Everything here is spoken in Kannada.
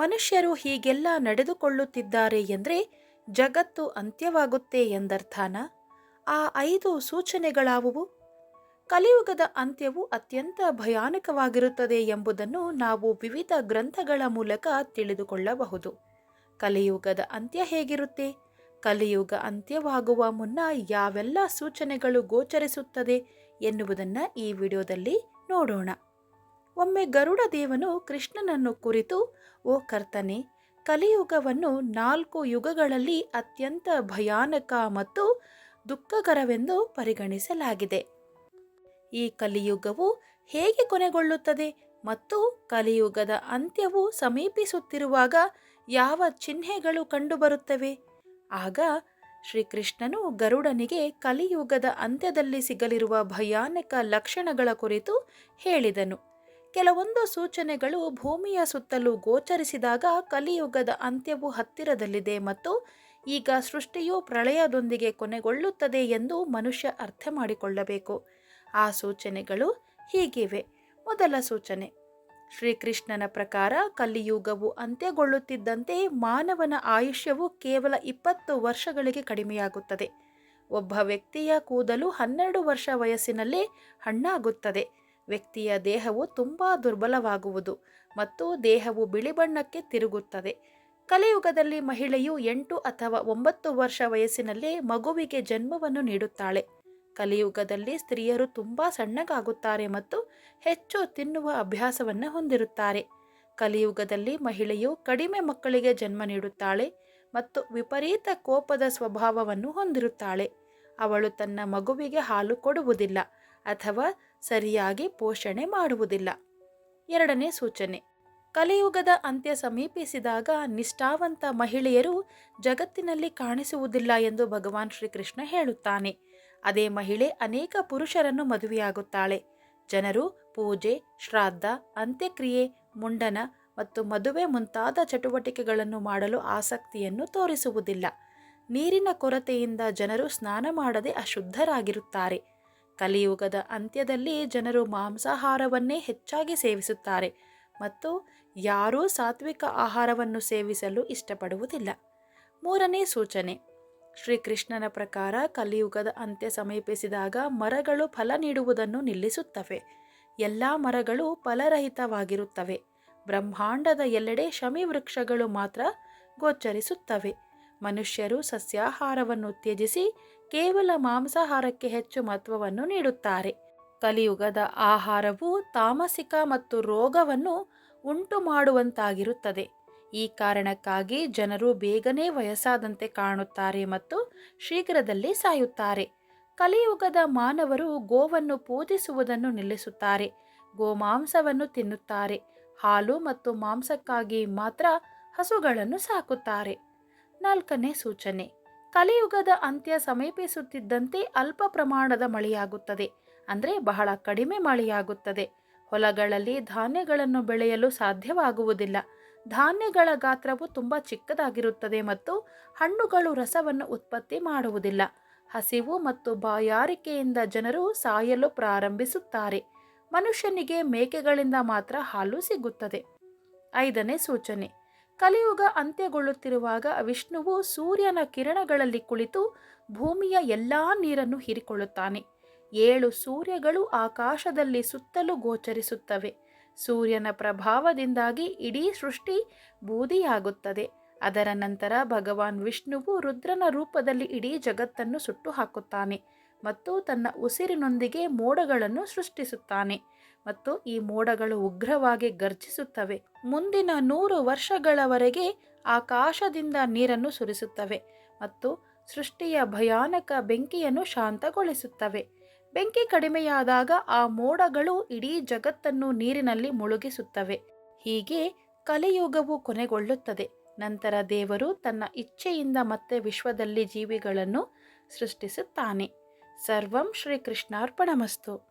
ಮನುಷ್ಯರು ಹೀಗೆಲ್ಲ ನಡೆದುಕೊಳ್ಳುತ್ತಿದ್ದಾರೆ ಎಂದರೆ ಜಗತ್ತು ಅಂತ್ಯವಾಗುತ್ತೆ ಎಂದರ್ಥಾನ? ಆ ಐದು ಸೂಚನೆಗಳಾವುವು? ಕಲಿಯುಗದ ಅಂತ್ಯವು ಅತ್ಯಂತ ಭಯಾನಕವಾಗಿರುತ್ತದೆ ಎಂಬುದನ್ನು ನಾವು ವಿವಿಧ ಗ್ರಂಥಗಳ ಮೂಲಕ ತಿಳಿದುಕೊಳ್ಳಬಹುದು. ಕಲಿಯುಗದ ಅಂತ್ಯ ಹೇಗಿರುತ್ತೆ? ಕಲಿಯುಗ ಅಂತ್ಯವಾಗುವ ಮುನ್ನ ಯಾವೆಲ್ಲ ಸೂಚನೆಗಳು ಗೋಚರಿಸುತ್ತದೆ ಎನ್ನುವುದನ್ನು ಈ ವಿಡಿಯೋದಲ್ಲಿ ನೋಡೋಣ. ಒಮ್ಮೆ ಗರುಡ ದೇವನು ಕೃಷ್ಣನನ್ನು ಕುರಿತು, ಓ ಕರ್ತನೆ, ಕಲಿಯುಗವನ್ನು ನಾಲ್ಕು ಯುಗಗಳಲ್ಲಿ ಅತ್ಯಂತ ಭಯಾನಕ ಮತ್ತು ದುಃಖಕರವೆಂದು ಪರಿಗಣಿಸಲಾಗಿದೆ. ಈ ಕಲಿಯುಗವು ಹೇಗೆ ಕೊನೆಗೊಳ್ಳುತ್ತದೆ ಮತ್ತು ಕಲಿಯುಗದ ಅಂತ್ಯವು ಸಮೀಪಿಸುತ್ತಿರುವಾಗ ಯಾವ ಚಿಹ್ನೆಗಳು ಕಂಡುಬರುತ್ತವೆ? ಆಗ ಶ್ರೀಕೃಷ್ಣನು ಗರುಡನಿಗೆ ಕಲಿಯುಗದ ಅಂತ್ಯದಲ್ಲಿ ಸಿಗಲಿರುವ ಭಯಾನಕ ಲಕ್ಷಣಗಳ ಕುರಿತು ಹೇಳಿದನು. ಕೆಲವೊಂದು ಸೂಚನೆಗಳು ಭೂಮಿಯ ಸುತ್ತಲೂ ಗೋಚರಿಸಿದಾಗ ಕಲಿಯುಗದ ಅಂತ್ಯವು ಹತ್ತಿರದಲ್ಲಿದೆ ಮತ್ತು ಈಗ ಸೃಷ್ಟಿಯು ಪ್ರಳಯದೊಂದಿಗೆ ಕೊನೆಗೊಳ್ಳುತ್ತದೆ ಎಂದು ಮನುಷ್ಯ ಅರ್ಥ ಮಾಡಿಕೊಳ್ಳಬೇಕು. ಆ ಸೂಚನೆಗಳು ಹೀಗಿವೆ. ಮೊದಲ ಸೂಚನೆ. ಶ್ರೀಕೃಷ್ಣನ ಪ್ರಕಾರ ಕಲಿಯುಗವು ಅಂತ್ಯಗೊಳ್ಳುತ್ತಿದ್ದಂತೆ ಮಾನವನ ಆಯುಷ್ಯವು ಕೇವಲ ಇಪ್ಪತ್ತು ವರ್ಷಗಳಿಗೆ ಕಡಿಮೆಯಾಗುತ್ತದೆ. ಒಬ್ಬ ವ್ಯಕ್ತಿಯ ಕೂದಲು ಹನ್ನೆರಡು ವರ್ಷ ವಯಸ್ಸಿನಲ್ಲೇ ಹಣ್ಣಾಗುತ್ತದೆ. ವ್ಯಕ್ತಿಯ ದೇಹವು ತುಂಬ ದುರ್ಬಲವಾಗುವುದು ಮತ್ತು ದೇಹವು ಬಿಳಿ ಬಣ್ಣಕ್ಕೆ ತಿರುಗುತ್ತದೆ. ಕಲಿಯುಗದಲ್ಲಿ ಮಹಿಳೆಯು ಎಂಟು ಅಥವಾ ಒಂಬತ್ತು ವರ್ಷ ವಯಸ್ಸಿನಲ್ಲಿ ಮಗುವಿಗೆ ಜನ್ಮವನ್ನು ನೀಡುತ್ತಾಳೆ. ಕಲಿಯುಗದಲ್ಲಿ ಸ್ತ್ರೀಯರು ತುಂಬ ಸಣ್ಣಗಾಗುತ್ತಾರೆ ಮತ್ತು ಹೆಚ್ಚು ತಿನ್ನುವ ಅಭ್ಯಾಸವನ್ನು ಹೊಂದಿರುತ್ತಾರೆ. ಕಲಿಯುಗದಲ್ಲಿ ಮಹಿಳೆಯು ಕಡಿಮೆ ಮಕ್ಕಳಿಗೆ ಜನ್ಮ ನೀಡುತ್ತಾಳೆ ಮತ್ತು ವಿಪರೀತ ಕೋಪದ ಸ್ವಭಾವವನ್ನು ಹೊಂದಿರುತ್ತಾಳೆ. ಅವಳು ತನ್ನ ಮಗುವಿಗೆ ಹಾಲು ಕೊಡುವುದಿಲ್ಲ. ಅಥವಾ ಸರಿಯಾಗಿ ಪೋಷಣೆ ಮಾಡುವುದಿಲ್ಲ. ಎರಡನೇ ಸೂಚನೆ. ಕಲಿಯುಗದ ಅಂತ್ಯ ಸಮೀಪಿಸಿದಾಗ ನಿಷ್ಠಾವಂತ ಮಹಿಳೆಯರು ಜಗತ್ತಿನಲ್ಲಿ ಕಾಣಿಸುವುದಿಲ್ಲ ಎಂದು ಭಗವಾನ್ ಶ್ರೀಕೃಷ್ಣ ಹೇಳುತ್ತಾನೆ. ಅದೇ ಮಹಿಳೆ ಅನೇಕ ಪುರುಷರನ್ನು ಮದುವೆಯಾಗುತ್ತಾಳೆ. ಜನರು ಪೂಜೆ, ಶ್ರಾದ್ದ, ಅಂತ್ಯಕ್ರಿಯೆ, ಮುಂಡನ ಮತ್ತು ಮದುವೆ ಮುಂತಾದ ಚಟುವಟಿಕೆಗಳನ್ನು ಮಾಡಲು ಆಸಕ್ತಿಯನ್ನು ತೋರಿಸುವುದಿಲ್ಲ. ನೀರಿನ ಕೊರತೆಯಿಂದ ಜನರು ಸ್ನಾನ ಮಾಡದೆ ಅಶುದ್ಧರಾಗಿರುತ್ತಾರೆ. ಕಲಿಯುಗದ ಅಂತ್ಯದಲ್ಲಿ ಜನರು ಮಾಂಸಾಹಾರವನ್ನೇ ಹೆಚ್ಚಾಗಿ ಸೇವಿಸುತ್ತಾರೆ ಮತ್ತು ಯಾರೂ ಸಾತ್ವಿಕ ಆಹಾರವನ್ನು ಸೇವಿಸಲು ಇಷ್ಟಪಡುವುದಿಲ್ಲ. ಮೂರನೇ ಸೂಚನೆ, ಶ್ರೀಕೃಷ್ಣನ ಪ್ರಕಾರ ಕಲಿಯುಗದ ಅಂತ್ಯ ಸಮೀಪಿಸಿದಾಗ ಮರಗಳು ಫಲ ನೀಡುವುದನ್ನು ನಿಲ್ಲಿಸುತ್ತವೆ. ಎಲ್ಲ ಮರಗಳು ಫಲರಹಿತವಾಗಿರುತ್ತವೆ. ಬ್ರಹ್ಮಾಂಡದ ಎಲ್ಲೆಡೆ ಶಮಿ ವೃಕ್ಷಗಳು ಮಾತ್ರ ಗೋಚರಿಸುತ್ತವೆ. ಮನುಷ್ಯರು ಸಸ್ಯಾಹಾರವನ್ನು ತ್ಯಜಿಸಿ ಕೇವಲ ಮಾಂಸಾಹಾರಕ್ಕೆ ಹೆಚ್ಚು ಮಹತ್ವವನ್ನು ನೀಡುತ್ತಾರೆ. ಕಲಿಯುಗದ ಆಹಾರವು ತಾಮಸಿಕ ಮತ್ತು ರೋಗವನ್ನು ಉಂಟು ಮಾಡುವಂತಾಗಿರುತ್ತದೆ. ಈ ಕಾರಣಕ್ಕಾಗಿ ಜನರು ಬೇಗನೆ ವಯಸ್ಸಾದಂತೆ ಕಾಣುತ್ತಾರೆ ಮತ್ತು ಶೀಘ್ರದಲ್ಲಿ ಸಾಯುತ್ತಾರೆ. ಕಲಿಯುಗದ ಮಾನವರು ಗೋವನ್ನು ಪೂಜಿಸುವುದನ್ನು ನಿಲ್ಲಿಸುತ್ತಾರೆ. ಗೋಮಾಂಸವನ್ನು ತಿನ್ನುತ್ತಾರೆ. ಹಾಲು ಮತ್ತು ಮಾಂಸಕ್ಕಾಗಿ ಮಾತ್ರ ಹಸುಗಳನ್ನು ಸಾಕುತ್ತಾರೆ. ನಾಲ್ಕನೇ ಸೂಚನೆ. ಕಲಿಯುಗದ ಅಂತ್ಯ ಸಮೀಪಿಸುತ್ತಿದ್ದಂತೆ ಅಲ್ಪ ಪ್ರಮಾಣದ ಮಳೆಯಾಗುತ್ತದೆ. ಅಂದರೆ ಬಹಳ ಕಡಿಮೆ ಮಳೆಯಾಗುತ್ತದೆ. ಹೊಲಗಳಲ್ಲಿ ಧಾನ್ಯಗಳನ್ನು ಬೆಳೆಯಲು ಸಾಧ್ಯವಾಗುವುದಿಲ್ಲ. ಧಾನ್ಯಗಳ ಗಾತ್ರವು ತುಂಬ ಚಿಕ್ಕದಾಗಿರುತ್ತದೆ ಮತ್ತು ಹಣ್ಣುಗಳು ರಸವನ್ನು ಉತ್ಪತ್ತಿ ಮಾಡುವುದಿಲ್ಲ. ಹಸಿವು ಮತ್ತು ಬಾಯಾರಿಕೆಯಿಂದ ಜನರು ಸಾಯಲು ಪ್ರಾರಂಭಿಸುತ್ತಾರೆ. ಮನುಷ್ಯನಿಗೆ ಮೇಕೆಗಳಿಂದ ಮಾತ್ರ ಹಾಲು ಸಿಗುತ್ತದೆ. ಐದನೇ ಸೂಚನೆ. ಕಲಿಯುಗ ಅಂತ್ಯಗೊಳ್ಳುತ್ತಿರುವಾಗ ವಿಷ್ಣುವು ಸೂರ್ಯನ ಕಿರಣಗಳಲ್ಲಿ ಕುಳಿತು ಭೂಮಿಯ ಎಲ್ಲ ನೀರನ್ನು ಹೀರಿಕೊಳ್ಳುತ್ತಾನೆ. ಏಳು ಸೂರ್ಯಗಳು ಆಕಾಶದಲ್ಲಿ ಸುತ್ತಲೂ ಗೋಚರಿಸುತ್ತವೆ. ಸೂರ್ಯನ ಪ್ರಭಾವದಿಂದಾಗಿ ಇಡೀ ಸೃಷ್ಟಿ ಬೂದಿಯಾಗುತ್ತದೆ. ಅದರ ನಂತರ ಭಗವಾನ್ ವಿಷ್ಣುವು ರುದ್ರನ ರೂಪದಲ್ಲಿ ಇಡೀ ಜಗತ್ತನ್ನು ಸುಟ್ಟು ಹಾಕುತ್ತಾನೆ ಮತ್ತು ತನ್ನ ಉಸಿರಿನೊಂದಿಗೆ ಮೋಡಗಳನ್ನು ಸೃಷ್ಟಿಸುತ್ತಾನೆ. ಮತ್ತು ಈ ಮೋಡಗಳು ಉಗ್ರವಾಗಿ ಗರ್ಜಿಸುತ್ತವೆ ಮುಂದಿನ ನೂರು ವರ್ಷಗಳವರೆಗೆ ಆಕಾಶದಿಂದ ನೀರನ್ನು ಸುರಿಸುತ್ತವೆ ಮತ್ತು ಸೃಷ್ಟಿಯ ಭಯಾನಕ ಬೆಂಕಿಯನ್ನು ಶಾಂತಗೊಳಿಸುತ್ತವೆ. ಬೆಂಕಿ ಕಡಿಮೆಯಾದಾಗ ಆ ಮೋಡಗಳು ಇಡೀ ಜಗತ್ತನ್ನು ನೀರಿನಲ್ಲಿ ಮುಳುಗಿಸುತ್ತವೆ. ಹೀಗೆ ಕಲಿಯುಗವು ಕೊನೆಗೊಳ್ಳುತ್ತದೆ. ನಂತರ ದೇವರು ತನ್ನ ಇಚ್ಛೆಯಿಂದ ಮತ್ತೆ ವಿಶ್ವದಲ್ಲಿ ಜೀವಿಗಳನ್ನು ಸೃಷ್ಟಿಸುತ್ತಾನೆ. ಸರ್ವಂ ಶ್ರೀಕೃಷ್ಣಾರ್ಪಣಮಸ್ತು.